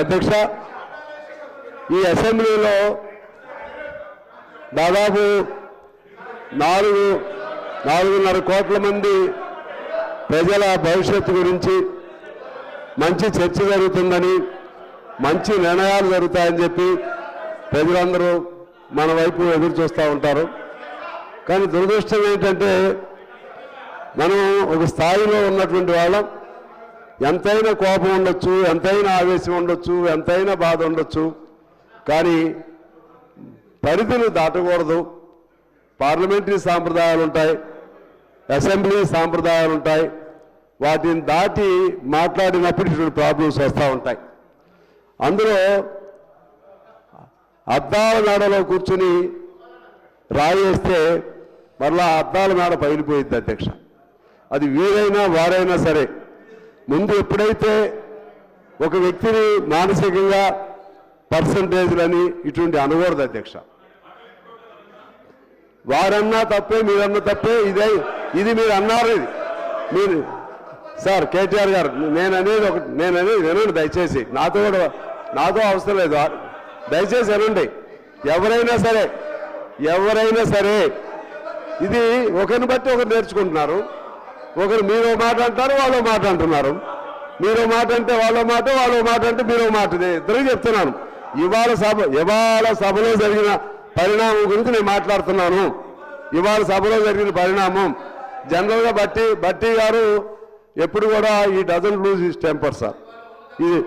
అధ్యక్ష ఈ అసెంబ్లీలో దాదాపు నాలుగు నాలుగున్నర కోట్ల మంది ప్రజల భవిష్యత్తు గురించి మంచి చర్చ జరుగుతుందని మంచి నిర్ణయాలు జరుగుతాయని చెప్పి ప్రజలందరూ మన వైపు ఎదురు చూస్తూ ఉంటారు. కానీ దురదృష్టం ఏంటంటే మనం ఒక స్థాయిలో ఉన్నటువంటి వాళ్ళం. ఎంతైనా కోపం ఉండొచ్చు ఎంతైనా ఆవేశం ఉండొచ్చు ఎంతైనా బాధ ఉండొచ్చు. కానీ పరిధిని దాటకూడదు. పార్లమెంటరీ సాంప్రదాయాలు ఉంటాయి అసెంబ్లీ సాంప్రదాయాలు ఉంటాయి. వాటిని దాటి మాట్లాడినప్పుడు ఇటువంటి ప్రాబ్లమ్స్ వస్తూ ఉంటాయి. అందులో అద్దాల మేడలో కూర్చుని రాయేస్తే మరలా అద్దాల మేడ పగిలిపోయింది అధ్యక్ష. అది వీరైనా వారైనా సరే ముందు ఎప్పుడైతే ఒక వ్యక్తిని మానసికంగా పర్సంటేజ్లని ఇటువంటి అనకూడదు అధ్యక్ష. వారన్నా తప్పే మీరన్నా తప్పే ఇదే ఇది మీరు అన్నారు ఇది. మీరు సార్ కేటీఆర్ గారు నేను అనేది నేననేది నేను వినండి దయచేసి. నాతో కూడా నాతో అవసరం లేదు. దయచేసి వినండి. ఎవరైనా సరే ఎవరైనా సరే ఇది ఒకరిని బట్టి ఒకరు నేర్చుకుంటున్నారు. ఒకరు మీరు మాట అంటారు వాళ్ళు మాట అంటున్నారు. మీరు మాట అంటే వాళ్ళ మాట వాళ్ళ మాట అంటే మీరు మాట. ఇద్దరు చెప్తున్నాను. ఇవాళ సభ ఇవాళ సభలో జరిగిన పరిణామం గురించి నేను మాట్లాడుతున్నాను. ఇవాళ సభలో జరిగిన పరిణామం. జనరల్గా బట్టి బట్టి గారు ఎప్పుడు కూడా ఈ డజన్ లూజ్ ఈ టెంపర్ సార్. ఇది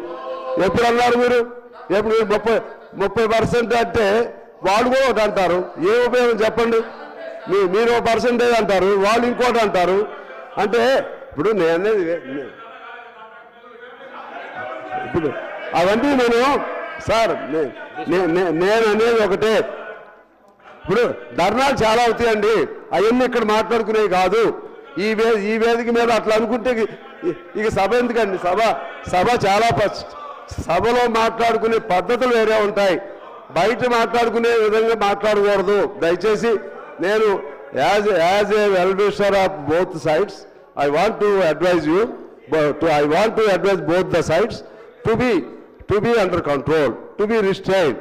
ఎప్పుడు అన్నారు మీరు? ఎప్పుడు మీరు ముప్పై ముప్పై పర్సెంట్ అంటే వాళ్ళు కూడా ఒకటి అంటారు ఏ ఉపయోగం చెప్పండి? మీ మీరు ఒక పర్సెంటేజ్ అంటారు వాళ్ళు ఇంకోటి అంటారు. అంటే ఇప్పుడు నేను ఇప్పుడు అవన్నీ నేను సార్ నేను అనేది ఒకటే. ఇప్పుడు ధర్నాలు చాలా అవుతాయండి. అవన్నీ ఇక్కడ మాట్లాడుకునేవి కాదు. ఈ వే ఈ వేదిక మీద అట్లా అనుకుంటే ఇక- సభ ఎందుకండి? సభ సభ చాలా సభలో మాట్లాడుకునే పద్ధతులు వేరే ఉంటాయి. బయట మాట్లాడుకునే విధంగా మాట్లాడకూడదు. దయచేసి నేను as as a wellwisher of both sides I want to advise you I want to advise both the sides to be to be under control to be restrain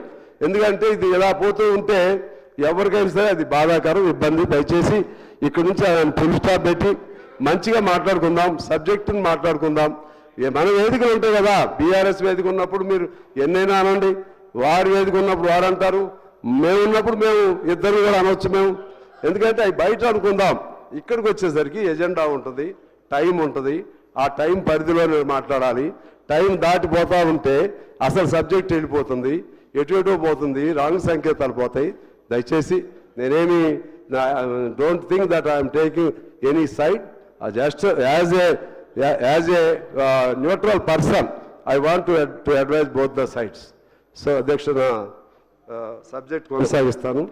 ఎందుకంటే ఇది ఇలా పోతూ ఉంటే ఎవరికైనా సరే అది బాధాకరం ఇబ్బంది. దయచేసి ఇక్కడ నుంచి ఆయన ఫుల్ స్టాప్ పెట్టి మంచిగా మాట్లాడుకుందాం సబ్జెక్టుని మాట్లాడుకుందాం. మన వేదికలు ఉంటాయి కదా బీఆర్ఎస్ వేదిక ఉన్నప్పుడు మీరు ఎన్నైనా అనండి. వారి వేదిక ఉన్నప్పుడు వారు అంటారు మేము ఉన్నప్పుడు మేము ఇద్దరు కూడా అనొచ్చు మేము. ఎందుకంటే అవి బయట అనుకుందాం. ఇక్కడికి వచ్చేసరికి ఎజెండా ఉంటుంది టైం ఉంటుంది. ఆ టైం పరిధిలోనే మాట్లాడాలి. టైం దాటిపోతూ ఉంటే అసలు సబ్జెక్ట్ వెళ్ళిపోతుంది ఎటు ఎటు పోతుంది రాంగ్ సంకేతాలు పోతాయి. దయచేసి నేనేమి don't think that I'm taking any side just as a as a neutral person I want to to advise both the sides so అధ్యక్ష సబ్జెక్ట్ కొనసాగిస్తాను.